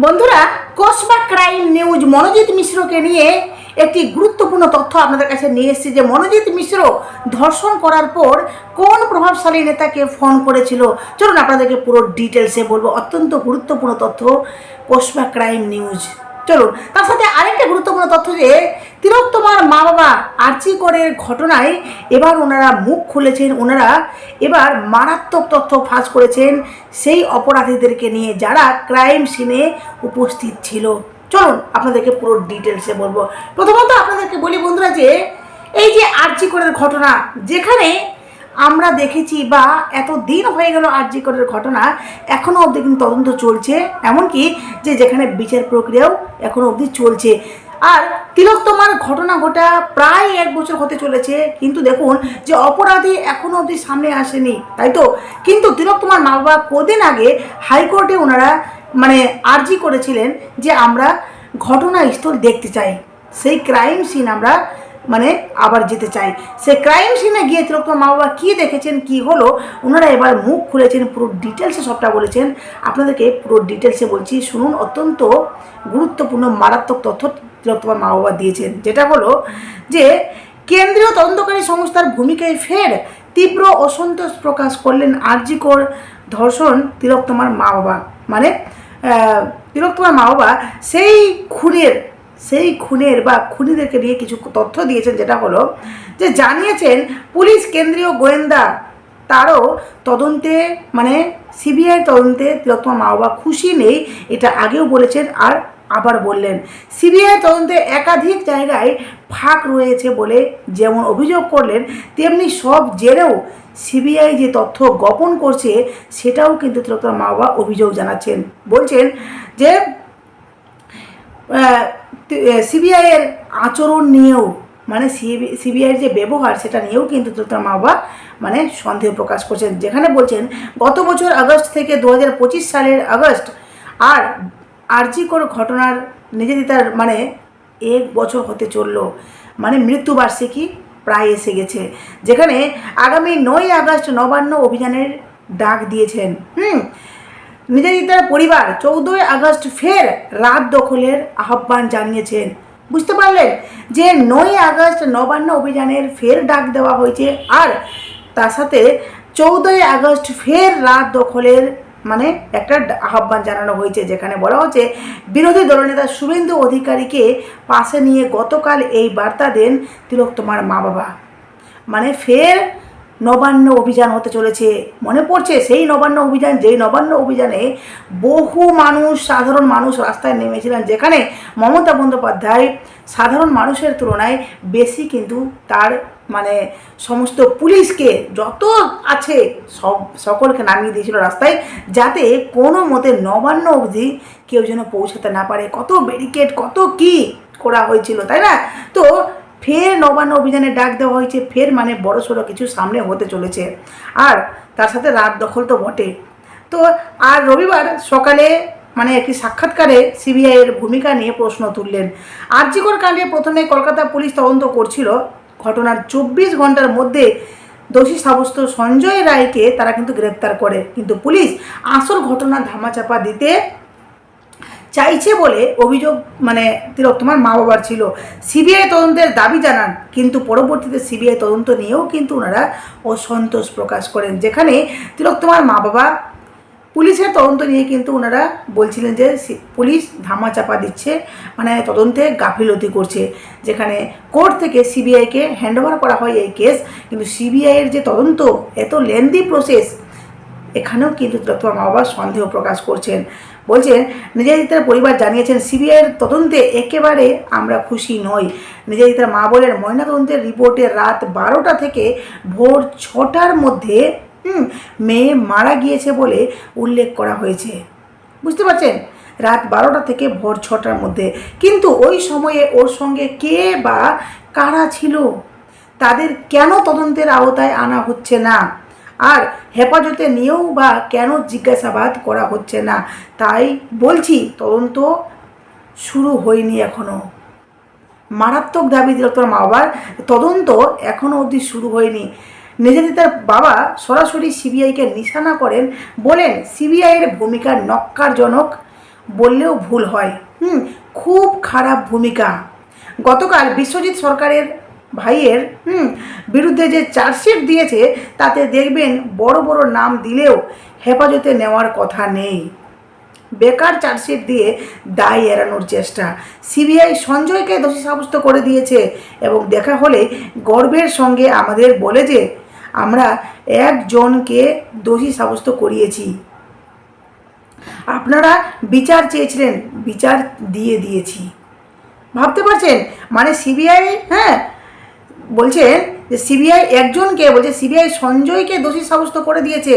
বন্ধুরা, Kasba crime news Manojit মিশ্রকে নিয়ে একটি গুরুত্বপূর্ণ তথ্য আপনাদের কাছে নিয়ে এসেছি যে মনোজিৎ মিশ্র ধর্ষণ করার পর কোন প্রভাবশালী নেতাকে ফোন করেছিল? চলুন আপনাদেরকে পুরো ডিটেলসে বলব। অত্যন্ত গুরুত্বপূর্ণ তথ্য কসবা ক্রাইম নিউজ। চলুন, তার সাথে আরেকটা গুরুত্বপূর্ণ তথ্য যে তিলোত্তমার মা বাবা আর্চি করের ঘটনায় এবার ওনারা মুখ খুলেছেন, ওনারা এবার মারাত্মক তথ্য ফাঁস করেছেন সেই অপরাধীদেরকে নিয়ে যারা ক্রাইম সিনে উপস্থিত ছিল। চলুন, আপনাদেরকে পুরো ডিটেলসে বলব। প্রথমত আপনাদেরকে বলি বন্ধুরা যে, এই যে আর্চি করের ঘটনা, যেখানে আমরা দেখেছি বা এত দিন হয়ে গেল আরজি করের ঘটনা এখনও অবধি কিন্তু তদন্ত চলছে, এমনকি যে যেখানে বিচার প্রক্রিয়াও এখনও অবধি চলছে। আর তিলোত্তমার ঘটনা ঘটা প্রায় এক বছর হতে চলেছে, কিন্তু দেখুন যে অপরাধী এখনও অবধি সামনে আসেনি, তাই তো? কিন্তু তিলোত্তমার মা বাবা কদিন আগে হাইকোর্টে ওনারা মানে আর্জি করেছিলেন যে আমরা ঘটনাস্থল দেখতে চাই। সেই ক্রাইম সিন আমরা মানে আবার যেতে চাই। সে ক্রাইম সিনে গিয়ে তিলোত্তমার মা বাবা কী দেখেছেন, কি হলো ওনারা এবার মুখ খুলেছেন, পুরো ডিটেলসে সবটা বলেছেন। আপনাদেরকে পুরো ডিটেলসে বলছি, শুনুন, অত্যন্ত গুরুত্বপূর্ণ, মারাত্মক তথ্য তিলোত্তমার মা বাবা দিয়েছেন। যেটা হলো যে, কেন্দ্রীয় তদন্তকারী সংস্থার ভূমিকায় ফের তীব্র অসন্তোষ প্রকাশ করলেন আরজিকর ধর্ষণ তিলোত্তমার মা বাবা মানে তিলোত্তমার মা বাবা সেই খুনের সেই খুনের বা খুনিদেরকে নিয়ে কিছু তথ্য দিয়েছেন, যেটা হলো যে জানিয়েছেন পুলিশ কেন্দ্রীয় গোয়েন্দা তারও তদন্তে মানে সিবিআই তদন্তে তিলোত্তমা মা বাবা খুশি নেই, এটা আগেও বলেছেন আর আবার বললেন। সিবিআই তদন্তে একাধিক জায়গায় ফাঁক রয়েছে বলে যেমন অভিযোগ করলেন, তেমনি সব জেরেও সিবিআই যে তথ্য গোপন করছে সেটাও কিন্তু তিলোত্তমার মা বাবা অভিযোগ জানাচ্ছেন। বলছেন যে সিবিআইয়ের আচরণ নিয়েও মানে সিবিআইয়ের যে ব্যবহার, সেটা নিয়েও কিন্তু তার মা বাবা মানে সন্দেহ প্রকাশ করছেন। যেখানে বলছেন, গত বছর আগস্ট থেকে দু হাজার পঁচিশ সালের আগস্ট, আর আরজি করে ঘটনার নিবেদিতার মানে এক বছর হতে চলল। মানে মৃত্যুবার্ষিকী প্রায় এসে গেছে। যেখানে আগামী নয় আগস্ট নবান্ন অভিযানের ডাক দিয়েছেন। হুম? নিবেদিতার পরিবার চৌদ্দই আগস্ট ফের রাত দখলের আহ্বান জানিয়েছেন। বুঝতে পারলেন যে নয় আগস্ট নবান্ন অভিযানের ফের ডাক দেওয়া হয়েছে আর তার সাথে চৌদ্দই আগস্ট ফের রাত দখলের মানে একটা আহ্বান জানানো হয়েছে, যেখানে বলা হচ্ছে বিরোধী দলনেতা শুভেন্দু অধিকারীকে পাশে নিয়ে গতকাল এই বার্তা দেন তিলোত্তমার মা বাবা মানে ফের নবান্ন অভিযান হতে চলেছে। মনে পড়ছে সেই নবান্ন অভিযান, যেই নবান্ন অভিযানে বহু মানুষ, সাধারণ মানুষ রাস্তায় নেমেছিলেন, যেখানে মমতা বন্দ্যোপাধ্যায় সাধারণ মানুষের তুলনায় বেশি কিন্তু তার মানে সমস্ত পুলিশকে যত আছে সব সকলকে নামিয়ে দিয়েছিল রাস্তায়, যাতে কোনো মতে নবান্ন অবধি কেউ যেন পৌঁছাতে না পারে। কত ব্যারিকেড, কত কি করা হয়েছিল, তাই না? তো ফের নবান্ন অভিযানে ডাক দেওয়া হয়েছে, ফের মানে বড় সড়ো কিছু সামনে হতে চলেছে। আর তার সাথে রাত দখল তো বটে তো আর রবিবার সকালে মানে একটি সাক্ষাৎকারে সিবিআইয়ের ভূমিকা নিয়ে প্রশ্ন তুললেন। আর্জিকর কাণ্ডে প্রথমে কলকাতা পুলিশ তদন্ত করছিল। ঘটনার চব্বিশ ঘণ্টার মধ্যে দোষী সাব্যস্ত সঞ্জয় রায়কে তারা কিন্তু গ্রেপ্তার করে। কিন্তু পুলিশ আসল ঘটনা ধামাচাপা দিতে চাইছে বলে অভিযোগ মানে তিলক, তোমার মা বাবার ছিল। সিবিআই তদন্তের দাবি জানান, কিন্তু পরবর্তীতে সিবিআই তদন্ত নিয়েও কিন্তু ওনারা অসন্তোষ প্রকাশ করেন। যেখানে তিলক, তোমার মা বাবা পুলিশের তদন্ত নিয়ে কিন্তু ওনারা বলছিলেন যে পুলিশ ধামাচাপা দিচ্ছে মানে তদন্তে গাফিলতি করছে। যেখানে কোর্ট থেকে সিবিআইকে হ্যান্ডওভার করা হয় এই কেস, কিন্তু সিবিআইয়ের যে তদন্ত, এত লেন্দি প্রসেস এখানেও কিন্তু তোমার মা বাবা সন্দেহ প্রকাশ করছেন। বলছেন নির্যাতিতার পরিবার জানিয়েছেন, সিবিআইয়ের তদন্তে একেবারে আমরা খুশি নই। নির্যাতিতার মা বলেন ময়নাতদন্তের রিপোর্টে রাত বারোটা থেকে ভোর ছটার মধ্যে মেয়ে মারা গিয়েছে বলে উল্লেখ করা হয়েছে। বুঝতে পারছেন? রাত বারোটা থেকে ভোর ছটার মধ্যে। কিন্তু ওই সময়ে ওর সঙ্গে কে বা কারা ছিল? তাদের কেন তদন্তের আওতায় আনা হচ্ছে না? আর হেফাজতে নিয়েও বা কেন জিজ্ঞাসাবাদ করা হচ্ছে না? তাই বলছি, তদন্ত শুরু হয়নি এখনও মারাত্মক দাবি দিল তোর মা বাবার। তদন্ত এখনও অবধি শুরু হয়নি। নির্যাতিতার বাবা সরাসরি সিবিআইকে নিশানা করেন, বলেন, সিবিআইয়ের ভূমিকা নক্কারজনক বললেও ভুল হয়। হুম, খুব খারাপ ভূমিকা। গতকাল বিশ্বজিৎ সরকারের ভাইয়ের, হুম, বিরুদ্ধে যে চার্জশিট দিয়েছে, তাতে দেখবেন বড় বড় নাম দিলেও হেফাজতে নেওয়ার কথা নেই। বেকার চার্জশিট দিয়ে দায় এড়ানোর চেষ্টা। সিবিআই সঞ্জয়কে দোষী সাব্যস্ত করে দিয়েছে এবং দেখা হলে গর্বের সঙ্গে আমাদের বলে যে, আমরা একজনকে দোষী সাব্যস্ত করিয়েছি। আপনারা বিচার চেয়েছিলেন, বিচার দিয়ে দিয়েছি। ভাবতে পারছেন? মানে সিবিআই হ্যাঁ বলছেন যে সিবিআই একজনকে, বলছে সিবিআই সঞ্জয়কে দোষী সাব্যস্ত করে দিয়েছে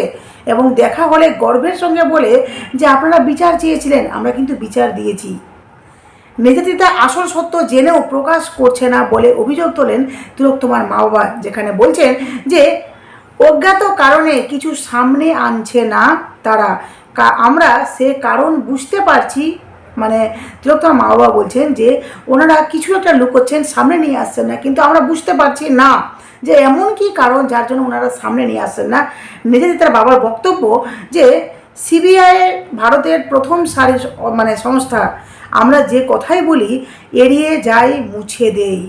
এবং দেখা হলে গর্বের সঙ্গে বলে যে আপনারা বিচার চেয়েছিলেন, আমরা কিন্তু বিচার দিয়েছি। নির্যাতিতা আসল সত্য জেনেও প্রকাশ করছে না বলে অভিযোগ তোলেন তিলোত্তমার মা বাবা যেখানে বলছেন যে অজ্ঞাত কারণে কিছু সামনে আনছে না তারা। আমরা সে কারণ বুঝতে পারছি মানে তিলোত্তমার মা বাবা বলছেন যে, ওনারা কিছু একটা লুকোচ্ছেন সামনে নিয়ে আসছেন না, কিন্তু আমরা বুঝতে পারছি না যে এমন কি কারণ যার জন্য ওনারা সামনে নিয়ে আসছেন না। নির্যাতিতার বাবার বক্তব্য যে, সিবিআই ভারতের প্রথম সারির মানে সংস্থা, আমরা যে কথাই বলি, এড়িয়ে যাই, মুছে দেই।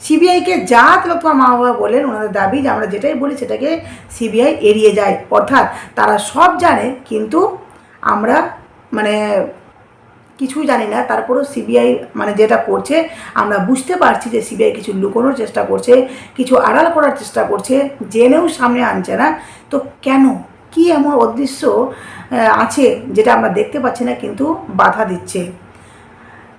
সিবিআইকে যা তিলোত্তমা মা বাবা বলেন, ওনাদের দাবি যে আমরা যেটাই বলি, সেটাকে সিবিআই এড়িয়ে যায়। অর্থাৎ তারা সব জানে, কিন্তু আমরা মানে কিছুই জানি না। তারপরেও সিবিআই মানে যেটা করছে, আমরা বুঝতে পারছি যে সিবিআই কিছু লুকোনোর চেষ্টা করছে, কিছু আড়াল করার চেষ্টা করছে, জেনেও সামনে আনছে না। তো কেন? কি এমন অদৃশ্য আছে যেটা আমরা দেখতে পাচ্ছি না, কিন্তু বাধা দিচ্ছে?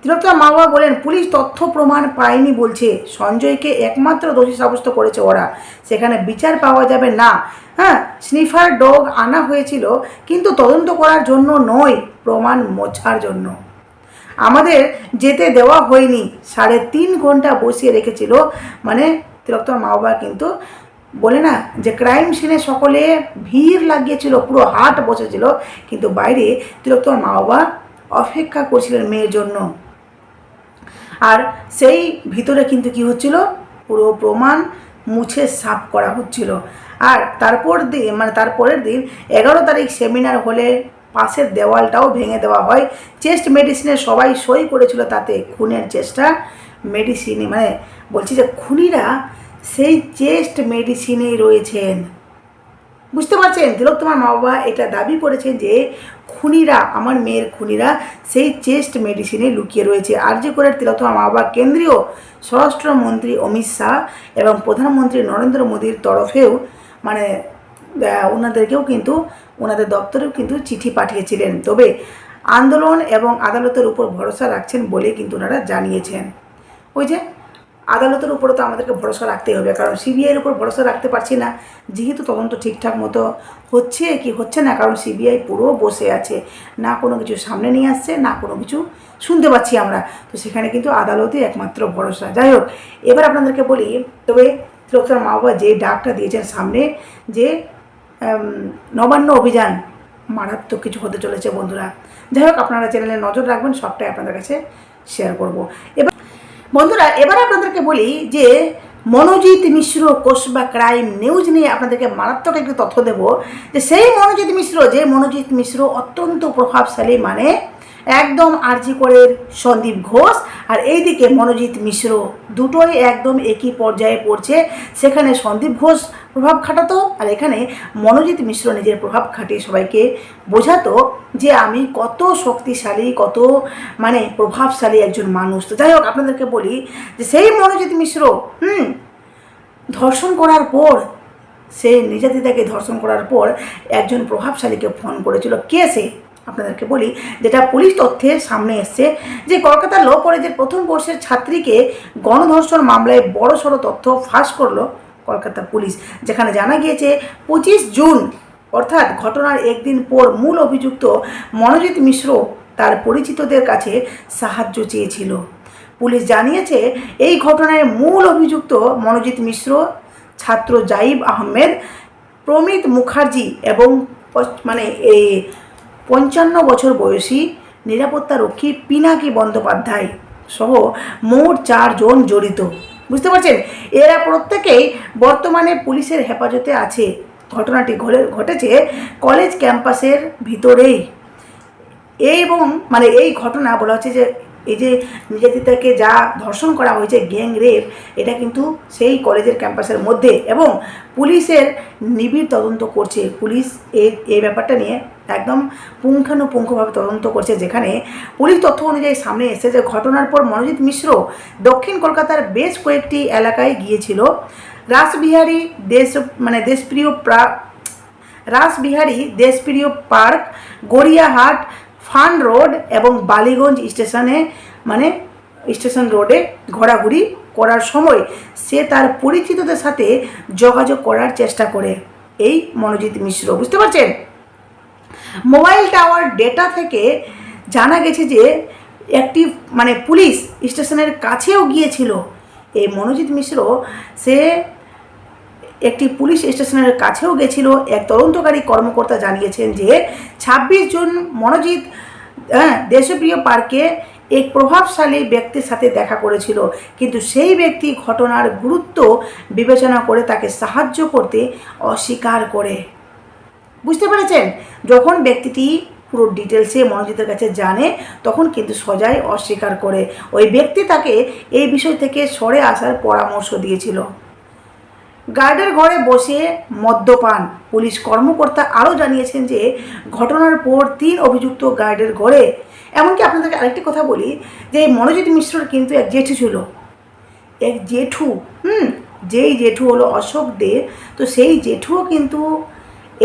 তিলোত্তমা মা বাবা বলেন, পুলিশ তথ্য প্রমাণ পায়নি, বলছে। সঞ্জয়কে একমাত্র দোষী সাব্যস্ত করেছে ওরা। সেখানে বিচার পাওয়া যাবে না। হ্যাঁ স্নিফার ডগ আনা হয়েছিল, কিন্তু তদন্ত করার জন্য নয়, প্রমাণ মোছার জন্য। আমাদের যেতে দেওয়া হয়নি। সাড়ে তিন ঘণ্টা বসিয়ে রেখেছিল। মানে তিলোত্তমা মা বাবা কিন্তু বলে না যে, ক্রাইম সিনে সকলে ভিড় লাগিয়েছিল, পুরো হাট বসেছিল। কিন্তু বাইরে তিলোত্তমার মা বাবা অপেক্ষা করছিলেন মেয়ের জন্য। আর সেই ভিতরে কিন্তু কি হচ্ছিল? পুরো প্রমাণ মুছে সাফ করা হচ্ছিল। আর তারপর দিন মানে তারপরের দিন এগারো তারিখ সেমিনার হলে পাশের দেওয়ালটাও ভেঙে দেওয়া হয়। চেস্ট মেডিসিনে সবাই সই করেছিল তাতে, খুনের চেষ্টা মেডিসিনে মানে বলছি যে খুনিরা সেই চেস্ট মেডিসিনেই রয়েছেন। বুঝতে পারছেন? তিলোত্তমার মা বাবা এটা দাবি করেছেন যে, খুনিরা, আমার মেয়ের খুনিরা সেই চেস্ট মেডিসিনে লুকিয়ে রয়েছে। আর যে করে তিলোত্তমার মা বাবা কেন্দ্রীয় স্বরাষ্ট্রমন্ত্রী অমিত শাহ এবং প্রধানমন্ত্রী নরেন্দ্র মোদীর তরফেও মানে ওনাদেরকেও কিন্তু, ওনাদের দপ্তরেও কিন্তু চিঠি পাঠিয়েছিলেন। তবে আন্দোলন এবং আদালতের উপর ভরসা রাখছেন বলে কিন্তু ওনারা জানিয়েছেন। ওই যে আদালতের উপরে তো আমাদেরকে ভরসা রাখতেই হবে, কারণ সিবিআইয়ের উপর ভরসা রাখতে পারছি না। যেহেতু তদন্ত ঠিকঠাক মতো হচ্ছে কি হচ্ছে না, কারণ সিবিআই পুরো বসে আছে, না কোনো কিছু সামনে নিয়ে আসছে, না কোনো কিছু শুনতে পাচ্ছি আমরা। তো সেখানে কিন্তু আদালতই একমাত্র ভরসা। যাই হোক, এবার আপনাদেরকে বলি, তবে তিলোত্তমার মা বাবা যে ডাকটা দিয়েছেন সামনে, যে নবান্ন অভিযান মারাত্মক কিছু হতে চলেছে বন্ধুরা। যাই হোক, আপনারা চ্যানেলে নজর রাখবেন, সবটাই আপনাদের কাছে শেয়ার করব। এবার বন্ধুরা, এবার আপনাদেরকে বলি যে মনোজিৎ মিশ্র কোষ বা ক্রাইম নিউজ নিয়ে আপনাদেরকে মারাত্মক একটি তথ্য দেব। যে সেই মনোজিৎ মিশ্র, যে মনোজিৎ মিশ্র অত্যন্ত প্রভাবশালী মানে একদম আরজি করের সন্দীপ ঘোষ। আর এইদিকে মনোজিৎ মিশ্র দুটোই একদম একই পর্যায়ে পড়ছে। সেখানে সন্দীপ ঘোষ প্রভাব খাটাতো। আর এখানে মনোজিৎ মিশ্র নিজের প্রভাব খাটিয়ে সবাইকে বোঝাতো যে আমি কত শক্তিশালী, কত মানে প্রভাবশালী একজন মানুষ। তো যাই হোক, আপনাদেরকে বলি যে সেই মনোজিৎ মিশ্র, হুম, ধর্ষণ করার পর, সে নির্যাতিতাকে ধর্ষণ করার পর একজন প্রভাবশালীকে ফোন করেছিল। কে সে? আপনাদেরকে বলি, যেটা পুলিশ তথ্যে সামনে এসছে যে কলকাতা ল কলেজের প্রথম বর্ষের ছাত্রীকে গণধর্ষণ মামলায় বড় সড়ো তথ্য ফাঁস করল। কলকাতা পুলিশ, যেখানে জানা গিয়েছে পঁচিশ জুন, অর্থাৎ ঘটনার একদিন পর মূল অভিযুক্ত মনোজিৎ মিশ্র তার পরিচিতদের কাছে সাহায্য চেয়েছিল। পুলিশ জানিয়েছে, এই ঘটনায় মূল অভিযুক্ত মনোজিৎ মিশ্র, ছাত্র জাইব আহমেদ, প্রমিত মুখার্জি এবং মানে এই পঞ্চান্ন বছর বয়সী নিরাপত্তারক্ষী পিনাকি বন্দ্যোপাধ্যায় সহ মোট চারজন জড়িত। বুঝতে পারছেন? এরা প্রত্যেকেই বর্তমানে পুলিশের হেফাজতে আছে। ঘটনাটি ঘটে- ঘটেছে কলেজ ক্যাম্পাসের ভিতরেই। এবং মানে এই ঘটনা বলা হচ্ছে যে এই যে নির্যাতিতাকে যা ধর্ষণ করা হয়েছে গ্যাং রেপ, এটা কিন্তু সেই কলেজের ক্যাম্পাসের মধ্যে এবং পুলিশের নিবিড় তদন্ত করছে। পুলিশ এই এই ব্যাপারটা নিয়ে একদম পুঙ্খানুপুঙ্খভাবে তদন্ত করছে যেখানে পুলিশ তথ্য অনুযায়ী সামনে এসেছে যে ঘটনার পর মনোজিৎ মিশ্র দক্ষিণ কলকাতার বেশ কয়েকটি এলাকায় গিয়েছিল। রাসবিহারী দেশ মানে দেশপ্রিয় প্রা, Rashbehari Deshapriya park, Gariahat fun road এবং বালিগঞ্জ স্টেশনে মানে স্টেশন রোডে ঘোরাঘুরি করার সময় সে তার পরিচিতদের সাথে যোগাযোগ করার চেষ্টা করে। এই মনোজিৎ মিশ্র, বুঝতে পারছেন? মোবাইল টাওয়ার ডেটা থেকে জানা গেছে যে একটি মানে পুলিশ স্টেশনের কাছেও গিয়েছিল। এই মনোজিৎ মিশ্র, সে একটি পুলিশ স্টেশনের কাছেও গেছিল। এক তদন্তকারী কর্মকর্তা জানিয়েছেন যে ছাব্বিশ জন মনোজিৎ হ্যাঁ, দেশপ্রিয় পার্কে এক প্রভাবশালী ব্যক্তির সাথে দেখা করেছিল। কিন্তু সেই ব্যক্তি ঘটনার গুরুত্ব বিবেচনা করে তাকে সাহায্য করতে অস্বীকার করে। বুঝতে পেরেছেন? যখন ব্যক্তিটি পুরো ডিটেলসে মনোজিতের কাছে জানে তখন কিন্তু সজাই অস্বীকার করে। ওই ব্যক্তি তাকে এই বিষয় থেকে সরে আসার পরামর্শ দিয়েছিল। গার্ডের ঘরে বসে মদ্যপান। পুলিশ কর্মকর্তা আরও জানিয়েছেন যে, ঘটনার পর তিন অভিযুক্ত গার্ডের ঘরে। এমনকি আপনাদেরকে আরেকটি কথা বলি, যে মনোজিৎ মিশ্রর কিন্তু এক জেঠু ছিল। এক জেঠু, হুম, যেই জেঠু হলো অশোক দে। তো সেই জেঠুও কিন্তু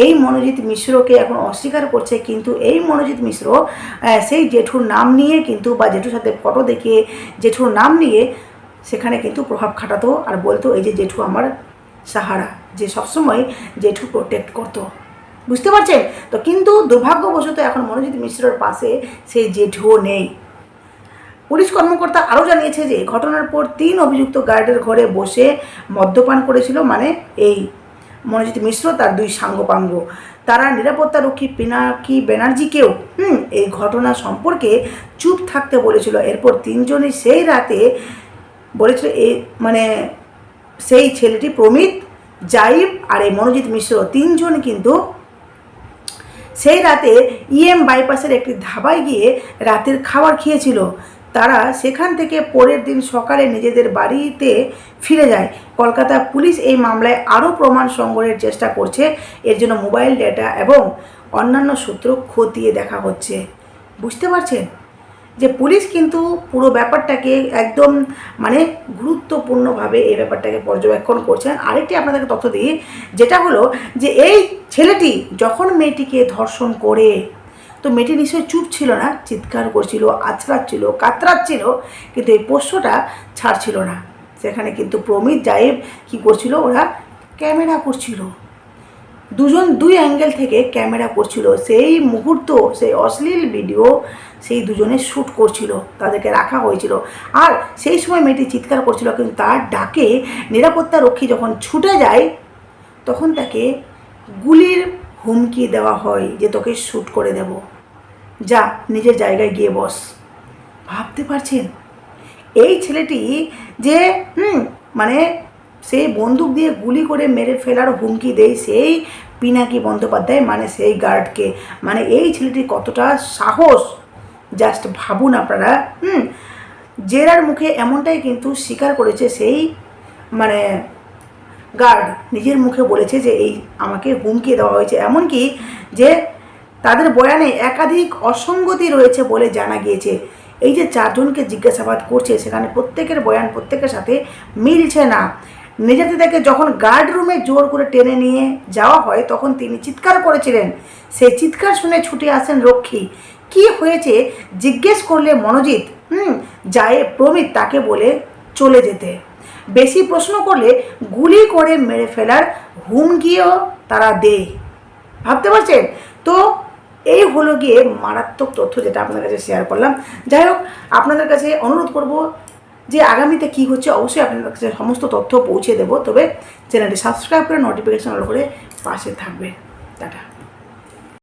এই মনোজিৎ মিশ্রকে এখন অস্বীকার করছে। কিন্তু এই মনোজিৎ মিশ্র সেই জেঠুর নাম নিয়ে কিন্তু বা জেঠুর সাথে ফটো দেখিয়ে জেঠুর নাম নিয়ে সেখানে কিন্তু প্রভাব খাটাতো। আর বলতো, এই যে জেঠু আমার সাহারা, যে সবসময় জেঠু প্রোটেক্ট করতো। বুঝতে পারছেন? তো কিন্তু দুর্ভাগ্যবশত এখন মনোজিৎ মিশ্রর পাশে সেই জেঠুও নেই। পুলিশ কর্মকর্তা আরও জানিয়েছে যে ঘটনার পর তিন অভিযুক্ত গার্ডের ঘরে বসে মদ্যপান করেছিল মানে এই মনোজিৎ মিশ্র, তার দুই সাঙ্গপাঙ্গ। তারা নিরাপত্তারক্ষী পিনাকি ব্যানার্জিকেও, হুম, এই ঘটনা সম্পর্কে চুপ থাকতে বলেছিল। এরপর তিনজনই সেই রাতে বলেছিল এই মানে সেই ছেলেটি প্রমিত, জাইব আর এই মনোজিৎ মিশ্র তিনজন কিন্তু সেই রাতে ইএম বাইপাসের একটি ধাবায় গিয়ে রাতের খাবার খেয়েছিল। তারা সেখান থেকে পরের দিন সকালে নিজেদের বাড়িতে ফিরে যায়। কলকাতা পুলিশ এই মামলায় আরও প্রমাণ সংগ্রহের চেষ্টা করছে। এর জন্য মোবাইল ডেটা এবং অন্যান্য সূত্র খতিয়ে দেখা হচ্ছে। বুঝতে পারছেন? যে পুলিশ কিন্তু পুরো ব্যাপারটাকে একদম মানে গুরুত্বপূর্ণভাবে এই ব্যাপারটাকে পর্যবেক্ষণ করছেন। আরেকটি আপনাদেরকে তথ্য দিই, যেটা হলো যে এই ছেলেটি যখন মেয়েটিকে ধর্ষণ করে, তো মেয়েটি নিশ্চয়ই চুপ ছিল না, চিৎকার করছিল, আছড়াচ্ছিল, কাতরাচ্ছিল, কিন্তু এই পোষ্যটা ছাড়ছিল না। সেখানে কিন্তু প্রমিত জায়েব কী করছিল, ওরা ক্যামেরা করছিল। দুজন দুই অ্যাঙ্গেল থেকে ক্যামেরা করছিল। সেই মুহূর্ত, সেই অশ্লীল ভিডিও সেই দুজনে শ্যুট করছিল, তাদেরকে রাখা হয়েছিল। আর সেই সময় মেয়েটি চিৎকার করছিল, কিন্তু তার ডাকে নিরাপত্তা রক্ষী যখন ছুটে যায়, তখন তাকে গুলির হুমকি দেওয়া হয় যে তোকে শ্যুট করে দেব। যা নিজের জায়গায় গিয়ে বস। ভাবতে পারছেন? এই ছেলেটি যে, হুম মানে সেই বন্দুক দিয়ে গুলি করে মেরে ফেলার হুমকি দেয় সেই পিনাকি বন্দ্যোপাধ্যায় মানে সেই গার্ডকে। মানে এই ছেলেটি কতটা সাহস? জাস্ট ভাবুন আপনারা, হুম? জেরার মুখে এমনটাই কিন্তু স্বীকার করেছে সেই মানে গার্ড। নিজের মুখে বলেছে যে এই আমাকে হুমকি দেওয়া হয়েছে। এমনকি যে তাদের বয়ানে একাধিক অসঙ্গতি রয়েছে বলে জানা গিয়েছে। এই যে চারজনকে জিজ্ঞাসাবাদ করছে, সেখানে প্রত্যেকের বয়ান প্রত্যেকের সাথে মিলছে না। নির্যাতিতাকে যখন গার্ড রুমে জোর করে টেনে নিয়ে যাওয়া হয়, তখন তিনি চিৎকার করেছিলেন। সেই চিৎকার শুনে ছুটে আসেন রক্ষী। কি হয়েছে? জিজ্ঞেস করলে মনোজিৎ, হুম, যায় প্রমিত তাকে বলে চলে যেতে। বেশি প্রশ্ন করলে গুলি করে মেরে ফেলার হুমকিও তারা দেয়। ভাবতে পারছেন? তো এই হলো গিয়ে মারাত্মক তথ্য যেটা আপনাদের কাছে শেয়ার করলাম। যাই হোক, আপনাদের কাছে অনুরোধ করব যে আগামীতে কি হচ্ছে, অবশ্যই আপনাদের কাছে সমস্ত তথ্য পৌঁছে দেবো। তবে চ্যানেলটি সাবস্ক্রাইব করে নোটিফিকেশন করে পাশে থাকবে। টাটা।